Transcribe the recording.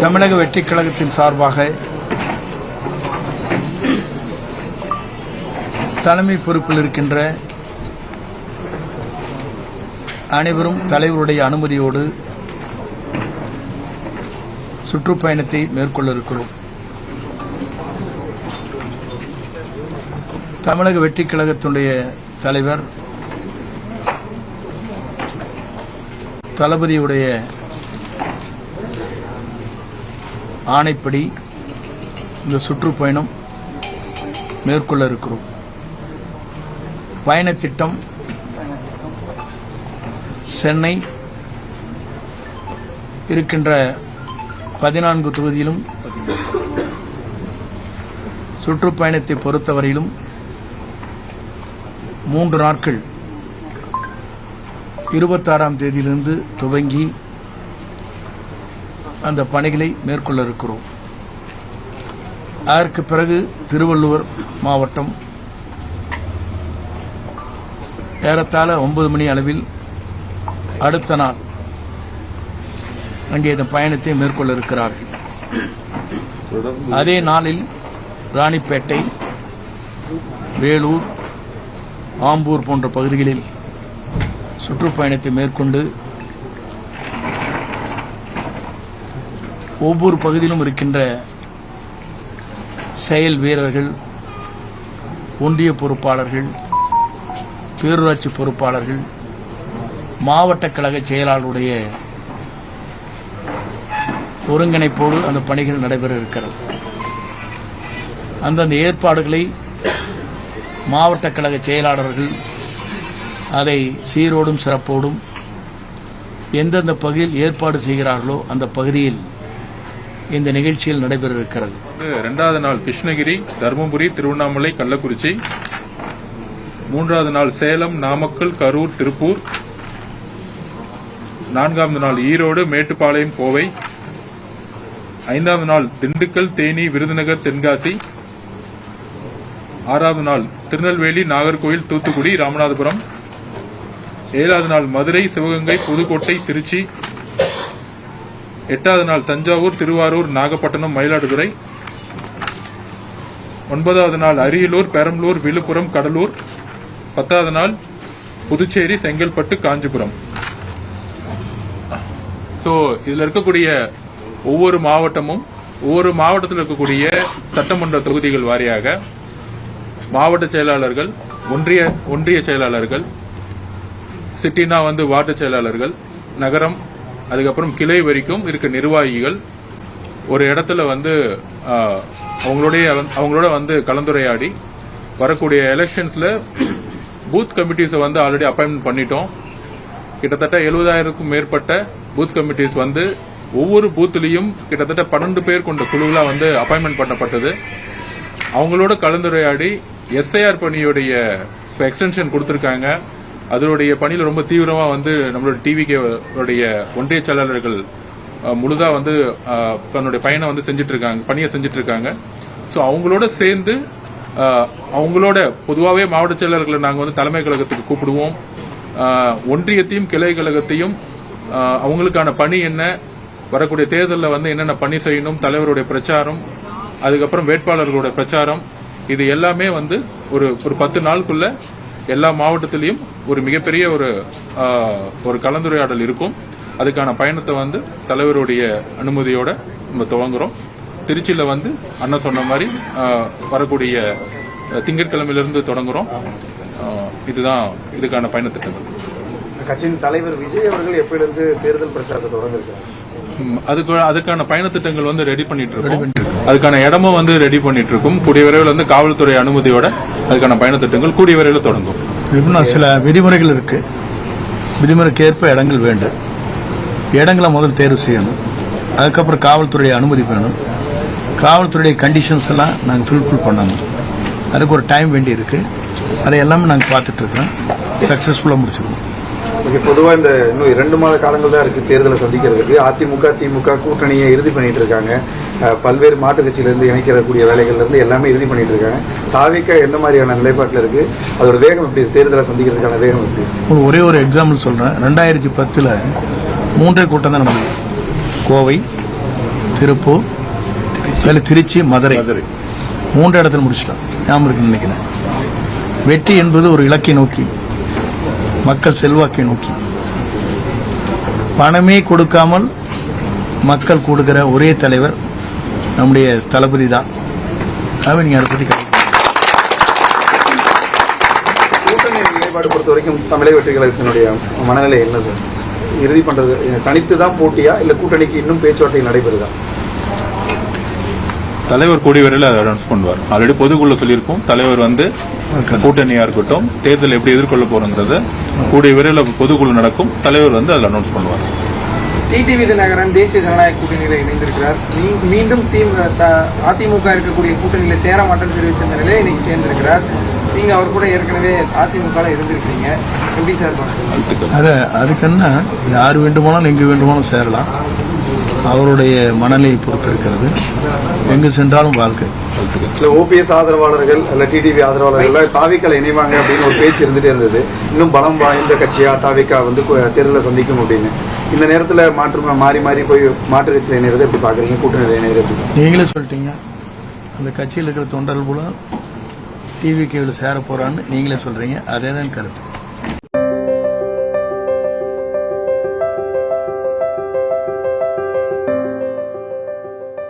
தமிழக வெற்றி கழகத்தின் சார்பாக தலைமை பொறுப்பில் இருக்கின்ற அனைவரும் தலைவருடைய அனுமதியோடு சுற்றுப்பயணத்தை மேற்கொள்ள இருக்கிறோம். தமிழக வெற்றி கழகத்தினுடைய தலைவர் தளபதியுடைய ஆணைப்படி இந்த சுற்றுப்பயணம் மேற்கொள்ள இருக்கிறோம். பயணத்திட்டம் சென்னை இருக்கின்ற பதினான்கு தொகுதியிலும் சுற்றுப்பயணத்தை பொறுத்தவரையிலும் மூன்று நாட்கள் இருபத்தாறாம் தேதியிலிருந்து துவங்கி அந்த பணிகளை மேற்கொள்ள இருக்கிறோம். அதற்கு பிறகு திருவள்ளுவர் மாவட்டம் ஏறத்தாழ ஒன்பது மணி அளவில் அடுத்த நாள் அங்கே இந்த பயணத்தை மேற்கொள்ள இருக்கிறார்கள். அதே நாளில் ராணிப்பேட்டை வேலூர் ஆம்பூர் போன்ற பகுதிகளில் சுற்றுப்பயணத்தை மேற்கொண்டு ஒவ்வொரு பகுதியிலும் இருக்கின்ற செயல் வீரர்கள் ஒன்றிய பொறுப்பாளர்கள் பேரூராட்சி பொறுப்பாளர்கள் மாவட்ட கழக செயலாளருடைய ஒருங்கிணைப்போடு அந்த பணிகள் நடைபெற இருக்கிறது. அந்தந்த ஏற்பாடுகளை மாவட்ட கழக செயலாளர்கள் அதை சீரோடும் சிறப்போடும் எந்தெந்த பகுதியில் ஏற்பாடு செய்கிறார்களோ அந்த பகுதியில் இந்த நிகழ்ச்சியில் நடைபெற இருக்கிறது ரெண்டாவது நாள் கிருஷ்ணகிரி தருமபுரி திருவண்ணாமலை கள்ளக்குறிச்சி. மூன்றாவது நாள் சேலம் நாமக்கல் கரூர் திருப்பூர். நான்காவது நாள் ஈரோடு மேட்டுப்பாளையம் கோவை. ஐந்தாவது நாள் திண்டுக்கல் தேனி விருதுநகர் தென்காசி. ஆறாவது நாள் திருநெல்வேலி நாகர்கோவில் தூத்துக்குடி ராமநாதபுரம். ஏழாவது நாள் மதுரை சிவகங்கை புதுக்கோட்டை திருச்சி. எட்டாவது நாள் தஞ்சாவூர் திருவாரூர் நாகப்பட்டினம் மயிலாடுதுறை. ஒன்பதாவது நாள் அரியலூர் பெரம்பலூர் விழுப்புரம் கடலூர். பத்தாவது நாள் புதுச்சேரி செங்கல்பட்டு காஞ்சிபுரம். ஸோ இதில் இருக்கக்கூடிய ஒவ்வொரு மாவட்டமும் ஒவ்வொரு மாவட்டத்தில் இருக்கக்கூடிய சட்டமன்ற தொகுதிகள் வாரியாக மாவட்ட செயலாளர்கள் ஒன்றிய ஒன்றிய செயலாளர்கள் சிட்டினா வந்து வார்டு செயலாளர்கள் நகரம் அதுக்கப்புறம் கிளை வரைக்கும் இருக்க நிர்வாகிகள் ஒரு இடத்துல வந்து அவங்களுடைய அவங்களோட வந்து கலந்துரையாடி வரக்கூடிய எலெக்ஷன்ஸில் பூத் கமிட்டிஸை வந்து ஆல்ரெடி அப்பாயின்மெண்ட் பண்ணிட்டோம். கிட்டத்தட்ட எழுபதாயிரத்துக்கும் மேற்பட்ட பூத் கமிட்டிஸ் வந்து ஒவ்வொரு பூத்துலேயும் கிட்டத்தட்ட பன்னெண்டு பேர் கொண்ட குழுவெலாம் வந்து அப்பாயின்மெண்ட் பண்ணப்பட்டது. அவங்களோட கலந்துரையாடி எஸ்ஐஆர் பணியுடைய இப்போ எக்ஸ்டென்ஷன் கொடுத்துருக்காங்க. அதனுடைய பணியில் ரொம்ப தீவிரமா வந்து நம்மளோட டிவிகே உடைய ஒன்றிய செயலாளர்கள் முழுதாக முழுதா வந்து தன்னுடைய பயணம் வந்து செஞ்சுட்டு இருக்காங்க பணியை செஞ்சுட்டு இருக்காங்க ஸோ அவங்களோட சேர்ந்து அவங்களோட பொதுவாகவே மாவட்ட செயலாளர்களை நாங்கள் வந்து தலைமை கழகத்துக்கு கூப்பிடுவோம். ஒன்றியத்தையும் கிளை கழகத்தையும் அவங்களுக்கான பணி என்ன வரக்கூடிய தேர்தலில் வந்து என்னென்ன பணி செய்யணும் தலைவருடைய பிரச்சாரம் அதுக்கப்புறம் வேட்பாளர்களோட பிரச்சாரம் இது எல்லாமே வந்து ஒரு ஒரு பத்து நாளுக்குள்ள எல்லா மாவட்டத்திலையும் ஒரு மிகப்பெரிய ஒரு ஒரு கலந்துரையாடல் இருக்கும். அதுக்கான பயணத்தை வந்து தலைவருடைய அனுமதியோட நம்ம துவங்குறோம். திருச்சியில வந்து அண்ணன் சொன்ன மாதிரி வரக்கூடிய திங்கட்கிழமையிலிருந்து தொடங்குறோம். இதுதான் இதுக்கான பயணத்திட்டங்கள் கட்சியின் தலைவர் விஜய் அவர்கள் எப்பயிலிருந்து தேர்தல் பிரச்சாரத்தை தொடர்ந்திருக்காங்க அதுக்கு அதுக்கான பயணத்திட்டங்கள் வந்து ரெடி பண்ணிட்டு இருக்கோம். அதுக்கான இடமும் வந்து ரெடி பண்ணிட்டு இருக்கோம். கூடிய விரைவில் வந்து காவல்துறை அனுமதியோட அதுக்கான பயணத்திட்டங்கள் கூடிய விரைவில் தொடங்கும். இன்னும் சில விதிமுறைகள் இருக்கு. விதிமுறைக்கு ஏற்ப இடங்கள் வேண்டும். இடங்களை முதல் தேர்வு செய்யணும். அதுக்கப்புறம் காவல்துறையை அனுமதி வேணும். காவல்துறையுடைய கண்டிஷன்ஸ் எல்லாம் நாங்கள் ஃபில்ஃபில் பண்ணணும். அதுக்கு ஒரு டைம் வேண்டி இருக்கு. அதை எல்லாமே நாங்கள் பார்த்துட்டு இருக்கிறோம். சக்ஸஸ்ஃபுல்லாக முடிச்சிருக்கோம் இங்க பொதுவா இந்த இன்னும் இரண்டு மாத காலங்கள் தான் இருக்கு தேர்தலை சந்திக்கிறதுக்கு. அதிமுக திமுக கூட்டணியை இறுதி பண்ணிட்டு இருக்காங்க. பல்வேறு மாற்றுக் கட்சியில இருந்து இணைக்கிறக்கூடிய வேலைகள்ல இருந்து எல்லாமே இறுதி பண்ணிட்டு இருக்காங்க. தாவிக்க எந்த மாதிரியான நிலைப்பாட்டில் இருக்கு? அதோட வேகம் எப்படி? தேர்தலை சந்திக்கிறதுக்கான வேகம் எப்படி இருக்கு? ஒரு ஒரே ஒரு எக்ஸாம்பிள் சொல்கிறேன் ரெண்டாயிரத்தி பத்தில் மூன்றே கூட்டம் தான் நடந்தது. கோவை திருப்பூர் அதுல திருச்சி மதுரை. மூன்று இடத்துல முடிச்சிட்டோம். ஞாபகம் இருக்குன்னு நினைக்கிறேன். வெற்றி என்பது ஒரு இலக்கை நோக்கி. மக்கள் செல்வாக்கை நோக்கி. பணமே கொடுக்காமல் மக்கள் கொடுக்கிற ஒரே தலைவர் நம்முடைய தளபதி தான். ஆகவே நீங்க அதை நிலைப்பாடு பொறுத்த வரைக்கும் தமிழக வெற்றி கழகத்தினுடைய மனநிலை என்ன சார் இறுதி பண்றது தனித்து தான் போட்டியா? இல்ல கூட்டணிக்கு இன்னும் பேச்சுவார்த்தை நடைபெறுதா? தலைவர் கூடிய வரையில் அதை அனௌன்ஸ் பண்ணுவார். ஆல்ரெடி பொதுக்குள்ள சொல்லியிருக்கோம் தலைவர் வந்து. கூட்டணியா இருக்கட்டும் தேர்தல் எப்படி எதிர்கொள்ள போறோங்கிறத கூடிய விரைவில் பொதுக்குழு நடக்கும். தலைவர் வந்து அதில் அனௌன்ஸ் பண்ணுவார். டிடிவி தினகரன் தேசிய ஜனநாயக கூட்டணியில் இணைந்திருக்கிறார். மீண்டும் அதிமுக இருக்கக்கூடிய கூட்டணியில சேர மாட்டேன்னு தெரிவிச்சிருந்த நிலையில இன்னைக்கு சேர்ந்திருக்கிறார். நீங்க அவர் கூட ஏற்கனவே அதிமுக இருந்திருக்கீங்க எப்படி சார் அது அதுக்கென்ன யார் வேண்டுமானாலும் எங்கு வேண்டுமானாலும் சேரலாம். அவருடைய மனநிலையை பொறுத்து இருக்கிறது எங்கு சென்றாலும் வாழ்க்கை. இல்ல ஓபிஎஸ் ஆதரவாளர்கள் அல்ல டிடிவி ஆதரவாளர்கள் தாவிக்கல இணைவாங்க அப்படின்னு ஒரு பேச்சு இருந்துட்டே இருந்தது. இன்னும் பலம் வாய்ந்த கட்சியா தாவிக்கா வந்து கு- தேர்தலை சந்திக்கும் அப்படின்னு. இந்த நேரத்துல மாற்று மாறி மாறி போய் மாற்று கட்சியில் இணைறது எப்படி பாக்குறீங்க கூட்டணியில் இணைறது எப்படி நீங்களே சொல்லிட்டீங்க. அந்த கட்சியில் இருக்கிற தொண்டர்கள் கூட டிவி கேவில் சேர போறான்னு நீங்களே சொல்றீங்க. அதே தான் கருத்து.